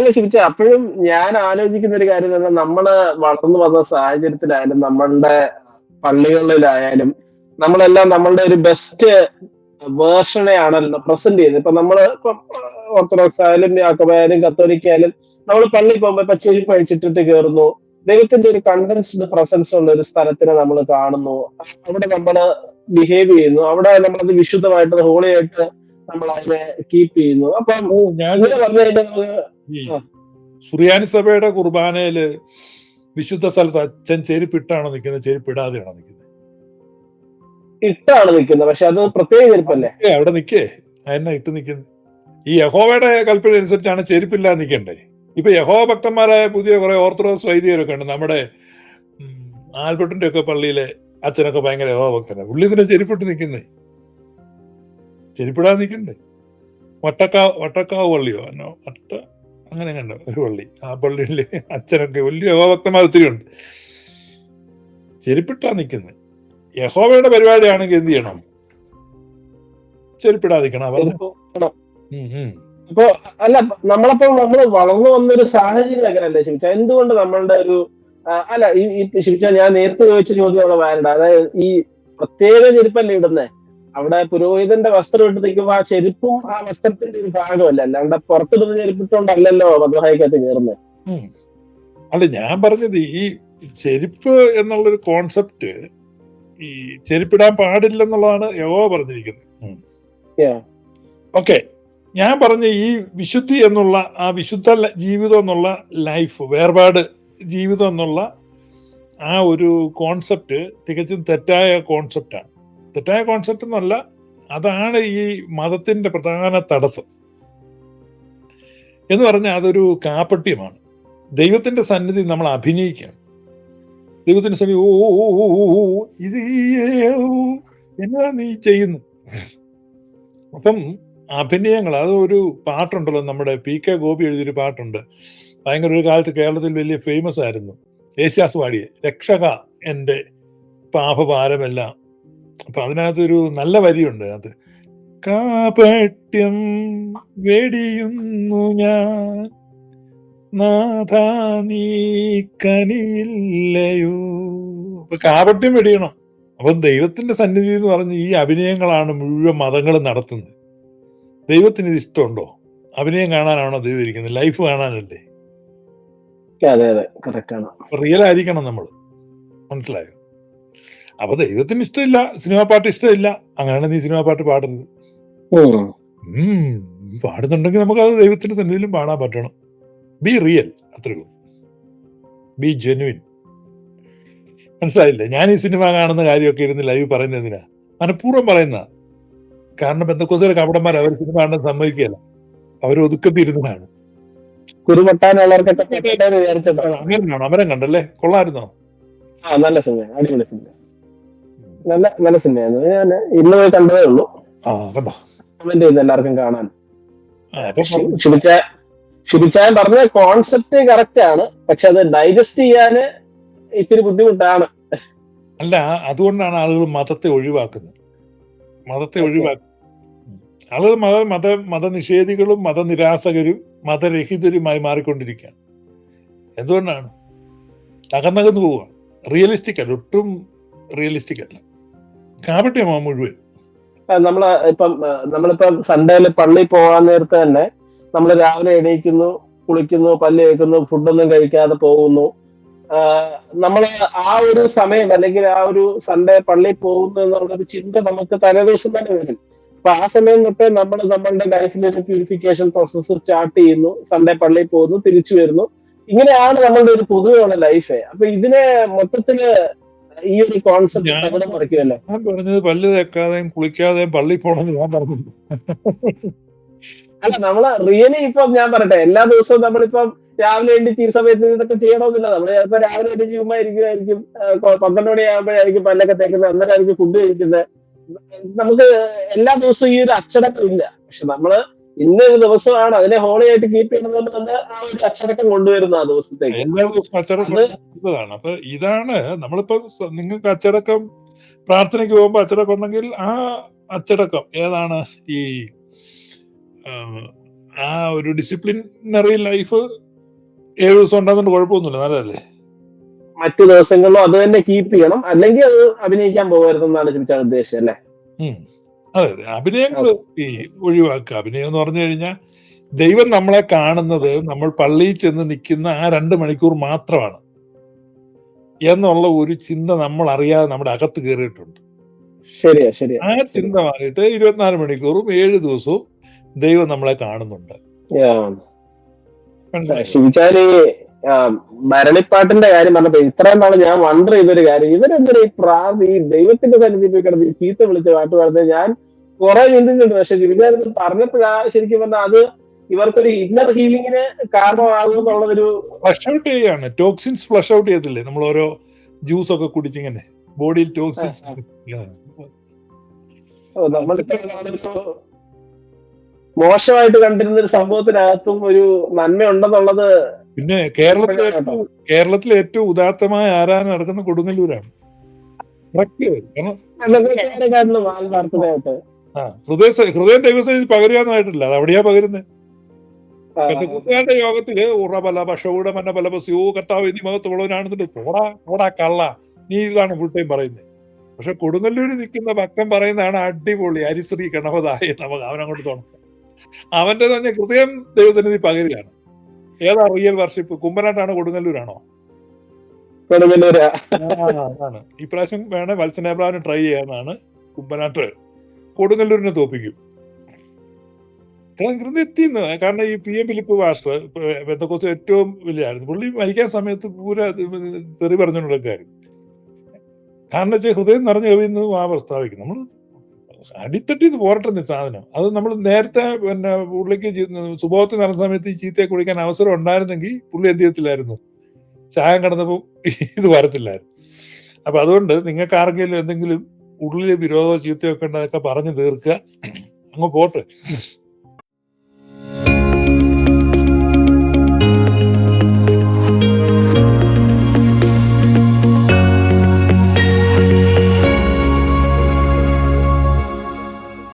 അല്ല ശരി അപ്പോഴും ഞാൻ ആലോചിക്കുന്ന ഒരു കാര്യം തന്നെ നമ്മൾ വളർന്നു വന്ന സാഹചര്യത്തിലായാലും നമ്മളുടെ പള്ളികളിലായാലും നമ്മളെല്ലാം നമ്മളുടെ ഒരു ബെസ്റ്റ് വേർഷനെ ആണല്ലോ പ്രസന്റ് ചെയ്യുന്നത്. ഇപ്പൊ നമ്മൾ ഇപ്പൊ ഓർത്തഡോക്സ് ആയാലും യാക്കോബായാലും കത്തോലിക്ക ആയാലും നമ്മൾ പള്ളി പോകുമ്പോ ഇപ്പൊ ചെരുപ്പ് അഴിച്ചിട്ടിട്ട് കയറുന്നു ദൈവത്തിന്റെ ഒരു കണ്ടൻസ്ഡ് പ്രസൻസ് ഉള്ള ഒരു സ്ഥലത്തിനെ നമ്മൾ കാണുന്നു. അവിടെ നമ്മൾ ബിഹേവ് ചെയ്യുന്നു. അവിടെ നമ്മളത് വിശുദ്ധമായിട്ട് ഹോളി ആയിട്ട് നമ്മൾ അതിനെ കീപ്പ് ചെയ്യുന്നു. അപ്പം ഞാൻ ഇങ്ങനെ പറഞ്ഞു കഴിഞ്ഞാൽ നമുക്ക് ഈ സുറിയാനി സഭയുടെ കുർബാനയിൽ വിശുദ്ധ സ്ഥലത്ത് അച്ഛൻ ചെരുപ്പിട്ടാണോ നിൽക്കുന്നത്? ചെരുപ്പിടാതെയാണോ നിൽക്കുന്നത്? ഇട്ടാണ് നിൽക്കുന്നത്. പക്ഷെ അത് പ്രത്യേക ചെരുപ്പല്ലേ? അവിടെ നിൽക്കേ. എന്നാ ഇട്ട് നിൽക്കുന്നത്? ഈ യഹോവയുടെ കൽപ്പന അനുസരിച്ചാണ് ചെരുപ്പില്ലാതെ നിൽക്കണ്ടേ? ഇപ്പൊ യഹോവ ഭക്തന്മാരായ പുതിയ കുറെ ഓർത്തഡോക്സ് വൈദികരൊക്കെ ഉണ്ട് നമ്മുടെ ആൽബർട്ടിന്റെ ഒക്കെ പള്ളിയിലെ അച്ഛനൊക്കെ ഭയങ്കര യഹോവ ഭക്തനാണ് പുള്ളി ഇതിനെ ചെരുപ്പിട്ട് നിൽക്കുന്നേ. ചെരുപ്പിടാതെ നിൽക്കണ്ടേ? വട്ടക്കാവ് വട്ടക്കാവ് പള്ളിയോ? എന്നോ വട്ട അങ്ങനെ കണ്ടോ? ഒരു പള്ളി. ആ പള്ളിയിലെ അച്ഛനൊക്കെ വലിയ യഹോഭക്തന്മാർ ഒത്തിരി ഉണ്ട്. ചെരുപ്പിട്ടാ നിൽക്കുന്നത്. യഹോവയുടെ പരിപാടിയാണെങ്കിൽ എന്ത് ചെയ്യണം? ചെരുപ്പിടാതിരിക്കണം ഇപ്പൊ അല്ല നമ്മളപ്പോ നമ്മൾ വളർന്നു വന്നൊരു സാഹചര്യം അങ്ങനല്ലേ ശിവിച്ച? എന്തുകൊണ്ട് നമ്മളുടെ ഒരു അല്ല ഈ ശിവിച്ച ഞാൻ നേരത്തെ ചോദിച്ച ചോദ്യം അവിടെ വേണ്ട അതായത് ഈ പ്രത്യേക ചെരുപ്പല്ലേ ഇടുന്നേ? അവിടെ പുരോഹിതന്റെ വസ്ത്രം ഇട്ട് നിൽക്കുമ്പോൾ ആ ചെരുപ്പും ആ വസ്ത്രത്തിന്റെ ഒരു ഭാഗമല്ല. അല്ലാണ്ട് പുറത്തിടുന്ന ചെരുപ്പിട്ടോണ്ടല്ലല്ലോ മധുഹായിക്കകത്ത് കയറുന്നത് അല്ല ഞാൻ പറഞ്ഞത് ഈ ചെരുപ്പ് എന്നുള്ളൊരു കോൺസെപ്റ്റ് ഈ ചെരുപ്പിടാൻ പാടില്ലെന്നുള്ളതാണ് യോഗ പറഞ്ഞിരിക്കുന്നത്. ഓക്കെ ഞാൻ പറഞ്ഞ ഈ വിശുദ്ധി എന്നുള്ള ആ വിശുദ്ധ ജീവിതം എന്നുള്ള ലൈഫ് വേർപാട് ജീവിതം എന്നുള്ള ആ ഒരു കോൺസെപ്റ്റ് തികച്ചും തെറ്റായ കോൺസെപ്റ്റാണ് തെറ്റായ കോൺസെപ്റ്റ് എന്നല്ല അതാണ് ഈ മതത്തിന്റെ പ്രധാന തടസ്സം. എന്ന് പറഞ്ഞാൽ അതൊരു കാപ്പട്യമാണ് ദൈവത്തിന്റെ സന്നിധി നമ്മൾ അഭിനയിക്കുകയാണ്. ദൈവത്തിന്റെ സന്നിധി ഓ ഇത് എന്നാ നീ ചെയ്യുന്നു? അപ്പം അഭിനയങ്ങൾ അത് ഒരു പാട്ടുണ്ടല്ലോ നമ്മുടെ പി കെ ഗോപി എഴുതിയൊരു പാട്ടുണ്ട്. ഭയങ്കര ഒരു കാലത്ത് കേരളത്തിൽ വലിയ ഫേമസ് ആയിരുന്നു. യേശാസ് പാടിയെ രക്ഷക എന്റെ പാപഭാരമെല്ലാം അപ്പൊ അതിനകത്തൊരു നല്ല വരിയുണ്ട്. അത് കാപട്യം വെടിയുന്നു ഞാൻ. നാഥാ നീ കനിയില്ലയോ അപ്പൊ കാപട്യം വെടിയണം. അപ്പൊ ദൈവത്തിന്റെ സന്നിധി എന്ന് പറഞ്ഞ് ഈ അഭിനയങ്ങളാണ് മുഴുവൻ മതങ്ങൾ നടത്തുന്നത്. ദൈവത്തിന് ഇത് ഇഷ്ടമുണ്ടോ? അഭിനയം കാണാനാണോ ദൈവം ഇരിക്കുന്നത്? ലൈഫ് കാണാനല്ലേ? റിയൽ ആയിരിക്കണം നമ്മൾ മനസ്സിലായോ? അപ്പൊ ദൈവത്തിന് ഇഷ്ടമില്ല സിനിമാ പാട്ട് ഇഷ്ടമില്ല. അങ്ങനെയാണ് നീ സിനിമാ പാട്ട് പാടുന്നത്. പാടുന്നുണ്ടെങ്കിൽ നമുക്ക് അത് ദൈവത്തിന്റെ സന്നിധിയിലും പാടാൻ പറ്റണം. ബി റിയൽ അത്രയും ബി ജെനുവിൻ മനസ്സിലായില്ലേ? ഞാൻ ഈ സിനിമ കാണുന്ന കാര്യമൊക്കെ ഇരുന്ന് ലൈവ് പറയുന്ന എന്തിനാ? മനഃപൂർവം പറയുന്ന. കാരണം എന്തൊക്കെ കപടന്മാർ അവർ സിനിമ കാണാൻ സമ്മതിക്കുകയല്ല. അവർ ഒതുക്കത്തിരുന്നതാണ്. അങ്ങനെയാണോ അമരം കണ്ടല്ലേ കൊള്ളായിരുന്നോ ആ നല്ല സിനിമ അടിപൊളി സിനിമ നല്ല നല്ല സിനിമയായിരുന്നു. ഞാൻ ഇന്ന് പോയി കണ്ടതേ ഉള്ളൂ. കമന്റ് ചെയ്ത് എല്ലാവർക്കും കാണാൻ. ഷിബിച്ചാൻ പറഞ്ഞ കോൺസെപ്റ്റ് കറക്റ്റ് ആണ്. പക്ഷെ അത് ഡൈജസ്റ്റ് ചെയ്യാന് ഇത്തിരി ബുദ്ധിമുട്ടാണ്. അല്ല അതുകൊണ്ടാണ് ആളുകൾ മതത്തെ ഒഴിവാക്കുന്നത്. മതത്തെ ഒഴിവാക്ക ആളുകൾ മത മത മതനിഷേധികളും മതനിരാസകരും മതരഹിതരുമായി മാറിക്കൊണ്ടിരിക്കുകയാണ്. എന്തുകൊണ്ടാണ്? അകന്നകന്നു പോവുകയാണ്. റിയലിസ്റ്റിക് അല്ല ഒട്ടും റിയലിസ്റ്റിക് അല്ല. കാപട്യമാ മുഴുവൻ. നമ്മൾ ഇപ്പം നമ്മളിപ്പം സൺഡേയിൽ പള്ളി പോകാൻ നേരത്തെ തന്നെ നമ്മൾ രാവിലെ എണീക്കുന്നു കുളിക്കുന്നു പല്ല് കേൾക്കുന്നു ഫുഡൊന്നും കഴിക്കാതെ പോകുന്നു. നമ്മൾ ആ ഒരു സമയം അല്ലെങ്കിൽ ആ ഒരു സൺഡേ പള്ളി പോകുന്നു എന്നുള്ള ഒരു ചിന്ത നമുക്ക് തലേദിവസം തന്നെ വരും. അപ്പൊ ആ സമയം തൊട്ട് നമ്മൾ നമ്മളുടെ ലൈഫിലെ ഒരു പ്യൂരിഫിക്കേഷൻ പ്രോസസ്സ് സ്റ്റാർട്ട് ചെയ്യുന്നു സൺഡേ പള്ളി പോകുന്നു തിരിച്ചു വരുന്നു. ഇങ്ങനെയാണ് നമ്മളുടെ ഒരു പൊതുവെയുള്ള ലൈഫ്. അപ്പൊ ഇതിനെ മൊത്തത്തിൽ ഈ ഒരു കോൺസെപ്റ്റ് തകിടം മറിക്കുമല്ലോ? ഞാൻ പറഞ്ഞത് പല്ല് തേക്കാതെയും കുളിക്കാതെയും പള്ളി പോണെന്ന് ഞാൻ പറഞ്ഞു. അല്ല നമ്മൾ റിയലി ഇപ്പം ഞാൻ പറയട്ടെ എല്ലാ ദിവസവും നമ്മളിപ്പം രാവിലെ എണീച്ച് ഈ സമയത്ത് ഇതൊക്കെ ചെയ്യണമെന്നില്ല. നമ്മൾ ചിലപ്പോ രാവിലെ എണീച്ച് ചുമ്മാ ഇരിക്കുമായിരിക്കും പന്ത്രണ്ട് മണിയാകുമ്പോഴായിരിക്കും പല്ലൊക്കെ തേക്കുന്നത് അന്നേരമായിരിക്കും ഫുഡ് കഴിക്കുന്നത് നമുക്ക് എല്ലാ ദിവസവും ഈ ഒരു അച്ചടക്കം ഇല്ല. പക്ഷെ നമ്മൾ ഇന്നൊരു ദിവസമാണ് അതിനെ ഹോളി ആയിട്ട് കീപ്പ് ചെയ്യുന്നതുകൊണ്ട് തന്നെ ആ ഒരു അച്ചടക്കം കൊണ്ടുവരുന്ന ആ ദിവസത്തേക്ക്. എല്ലാ ദിവസവും അച്ചടക്കം അത് ഇതാണ് അപ്പൊ ഇതാണ് നമ്മളിപ്പോ നിങ്ങൾക്ക് അച്ചടക്കം പ്രാർത്ഥനയ്ക്ക് പോകുമ്പോൾ അച്ചടക്കം ഉണ്ടെങ്കിൽ ആ അച്ചടക്കം ഏതാണ് ഈ ആ, ഒരു ഡിസിപ്ലിനറി ലൈഫ് ഏഴ് ദിവസം ഉണ്ടാകുന്നുണ്ട് കുഴപ്പമൊന്നുമില്ല. നല്ലതല്ലേ? മറ്റു ദിവസങ്ങളിലും അത് തന്നെ കീപ്പ് ചെയ്യണം. അല്ലെങ്കിൽ അത് അഭിനയിക്കാൻ പോകരുതെന്നാണ് ചോദിച്ചാൽ ഉദ്ദേശം അല്ലേ. അതെ അതെ. അഭിനയങ്ങൾ ഈ ഒഴിവാക്കുക. അഭിനയം എന്ന് പറഞ്ഞു കഴിഞ്ഞാൽ ദൈവം നമ്മളെ കാണുന്നത് നമ്മൾ പള്ളിയിൽ ചെന്ന് നിൽക്കുന്ന ആ രണ്ട് മണിക്കൂർ മാത്രമാണ് എന്നുള്ള ഒരു ചിന്ത നമ്മൾ അറിയാതെ നമ്മുടെ അകത്ത് കയറിയിട്ടുണ്ട്. ശരിയാ ആ ചിന്ത മാറിയിട്ട് ഇരുപത്തിനാല് മണിക്കൂറും ഏഴ് ദിവസവും ദൈവം നമ്മളെ കാണുന്നുണ്ട്? ശിവചാരി ഭരണിപ്പാട്ടിന്റെ കാര്യം പറഞ്ഞപ്പോ ഇത്രയും നാൾ ഞാൻ വണ്ടർ ചെയ്തൊരു കാര്യം. ഇവരെന്തൊരു ഈ പ്രാർത്ഥി ഈ ദൈവത്തിന്റെ സന്നിധി പോയി കിടന്ന് ചീത്ത വിളിച്ച് പാട്ട് പാടുന്നത്? ഞാൻ കുറെ ചിന്തിച്ചിട്ടുണ്ട് പക്ഷെ ശിവചാരി ഇത് പറഞ്ഞപ്പോഴാ ശരിക്കും പറഞ്ഞാൽ അത് ഇവർക്കൊരു ഇന്നർ ഹീലിംഗിന് കാരണമാകും എന്നുള്ളതൊരു ഫ്ലഷ് ഔട്ട് ചെയ്യാണ്. ടോക്സിൻസ് ഫ്ലഷ് ഔട്ട് ചെയ്തില്ലേ നമ്മൾ ഓരോ ജ്യൂസ് ഒക്കെ കുടിച്ചിങ്ങനെ. ബോഡിയിൽ ടോക്സിൻസ് മോശമായിട്ട് കണ്ടിരുന്ന ഒരു സംഭവത്തിനകത്തും ഒരു നന്മ ഉണ്ടെന്നുള്ളത് പിന്നെ കേരളത്തിലെ കേരളത്തിലെ ഏറ്റവും ഉദാത്തമായ ആരാധന നടക്കുന്ന കൊടുങ്ങല്ലൂരാണ്. ഹൃദയ ഹൃദയം ദൈവസേനി പകരുകയെന്നായിട്ടില്ല. അത് അവിടെയാ പകരുന്നത് പെന്തക്കോസ്തുകാരുടെ യോഗത്തിൽ ഉറബല ഭഷൂട മന്ന പല ബലബസ്യോ കർത്താവ് എന്നീ മകത്തുള്ളവനാണെന്നുണ്ട് പോടാ പോടാ കള്ള. നീ ഇതാണ് ഫുൾ ടൈം പറയുന്നത് പക്ഷെ കൊടുങ്ങല്ലൂര് നിൽക്കുന്ന ഭക്തൻ പറയുന്നതാണ് അടിപൊളി ഹരിശ്രീ ഗണപതായ നമുക്ക് അവനങ്ങോട്ട് തോന്നും അവന്റെ തന്നെ ഹൃദയം ദൈവസന്നിധി പകരുകയാണ്. ഏതാ റിയൽ വർഷിപ്പ് കുമ്പനാട്ടാണ് കൊടുങ്ങല്ലൂരാണോ? അതാണ്. ഇപ്രാവശ്യം വേണേ വത്സനേബ്രാവിന് ട്രൈ ചെയ്യാന്നാണ് കുമ്പനാട്ട്. കൊടുങ്ങല്ലൂരിനെ തോപ്പിക്കും. ഇത്രയും എത്തിന്ന് കാരണം ഈ പി എം ഫിലിപ്പ് മാസ്റ്റർ ബന്ധക്കോസ് ഏറ്റവും വലിയായിരുന്നു പുള്ളി മരിക്കാൻ സമയത്ത് പൂര തെറി പറഞ്ഞുകൊണ്ടിരിക്കുകയായിരുന്നു കാരണം വെച്ചാൽ ഹൃദയം നിറഞ്ഞു കവിയുന്നതും ആ പ്രസ്താവിക്കും. നമ്മൾ അടിത്തട്ടിന്ന് പോരട്ടെ സാധനം. അത് നമ്മൾ നേരത്തെ പിന്നെ പുള്ളിക്ക് സുബോധത്തിൽ നടന്ന സമയത്ത് ഈ ചീത്തയെ കുടിക്കാൻ അവസരം ഉണ്ടായിരുന്നെങ്കിൽ പുള്ളി എന്ത് ചെയ്യത്തില്ലായിരുന്നു? ചായം കടന്നപ്പോൾ ഇത് വരത്തില്ലായിരുന്നു. അപ്പൊ അതുകൊണ്ട് നിങ്ങൾക്ക് ആർക്കെങ്കിലും എന്തെങ്കിലും ഉള്ളിലെ വിരോധമോ ചീത്തയോ ഒക്കെ പറഞ്ഞു തീർക്കുക. അങ്ങ് പോട്ടെ.